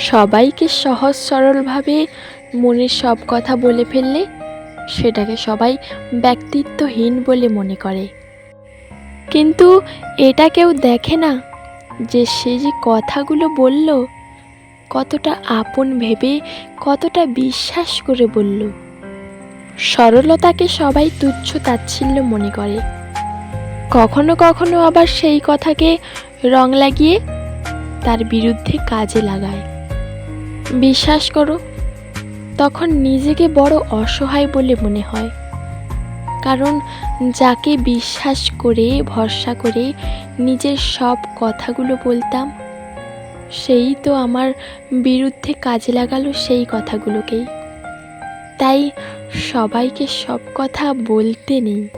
সবাইকে সহজ সরলভাবে মনের সব কথা বলে ফেললে সেটাকে সবাই ব্যক্তিত্বহীন বলে মনে করে। কিন্তু এটা কেউ দেখে না যে সে যে কথাগুলো বলল, কতটা আপন ভেবে, কতটা বিশ্বাস করে বলল। সরলতাকে সবাই তুচ্ছ তাচ্ছিল্য মনে করে। কখনো কখনো আবার সেই কথাকে রং লাগিয়ে তার বিরুদ্ধে কাজে লাগায়। বিশ্বাস করো, তখন নিজেকে বড় অসহায় বলে মনে হয়। কারণ যাকে বিশ্বাস করে, ভরসা করে নিজের সব কথাগুলো বলতাম, সেই তো আমার বিরুদ্ধে কাজে লাগালো সেই কথাগুলোকেই। তাই সবাইকে সব কথা বলতে নেই।